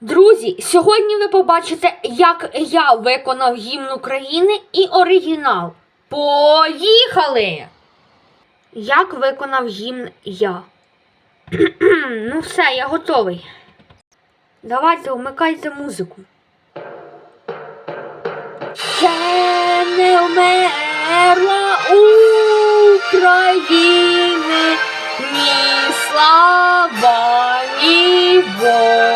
Друзі, сьогодні ви побачите, як я виконав гімн України і оригінал. Поїхали! Як виконав гімн я? ну все, я готовий. Давайте вмикайте музику. Ще не вмерла України, ні слава, ні воля.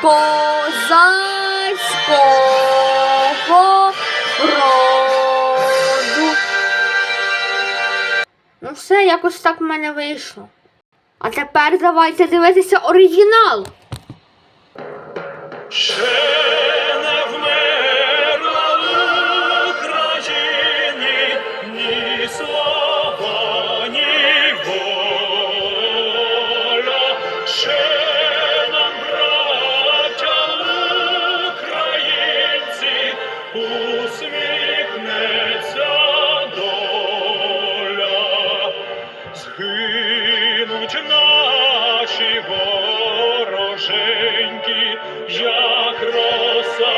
козацького роду. Ну все, якось так в мене вийшло. А тепер давайте дивитися оригінал. Ще як роса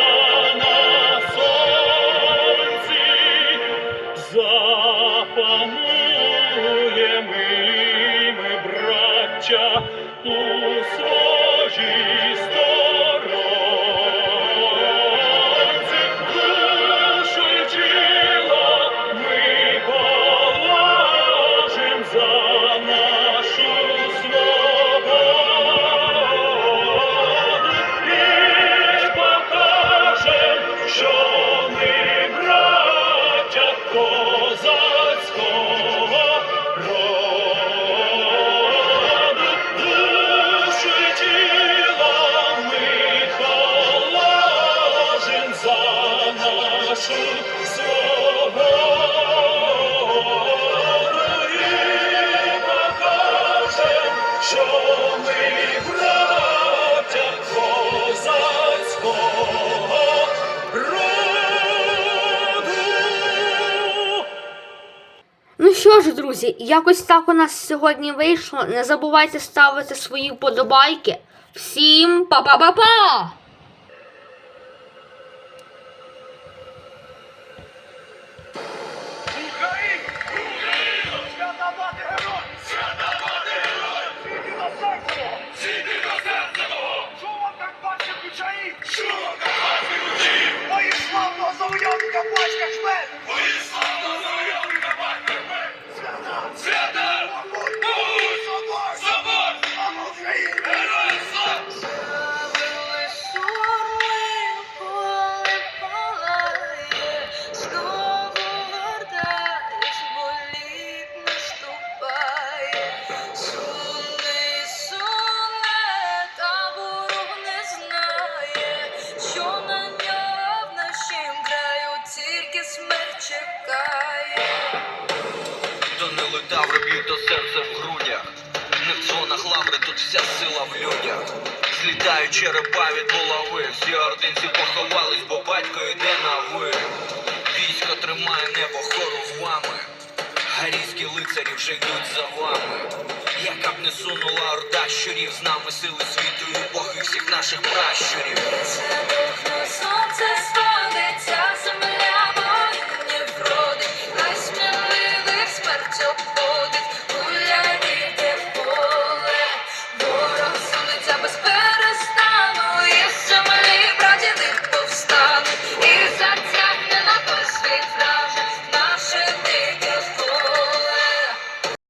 на сонці, запануєм і ми, своїй Ну що ж, друзі, якось так у нас сьогодні вийшло. Не забувайте ставити свої вподобайки. Всім па-па-па-па! Мої славно завойовника пачка Шмель! Вся сила в людях. Злітають черепа від булави. Всі ординці поховались, бо батько йде на ви. Військо тримає небо хору вами. Гарійські лицарі вже йдуть за вами. Яка б не сунула орда щурів, з нами сили світу і боги всіх наших пращурів. Це дух сонце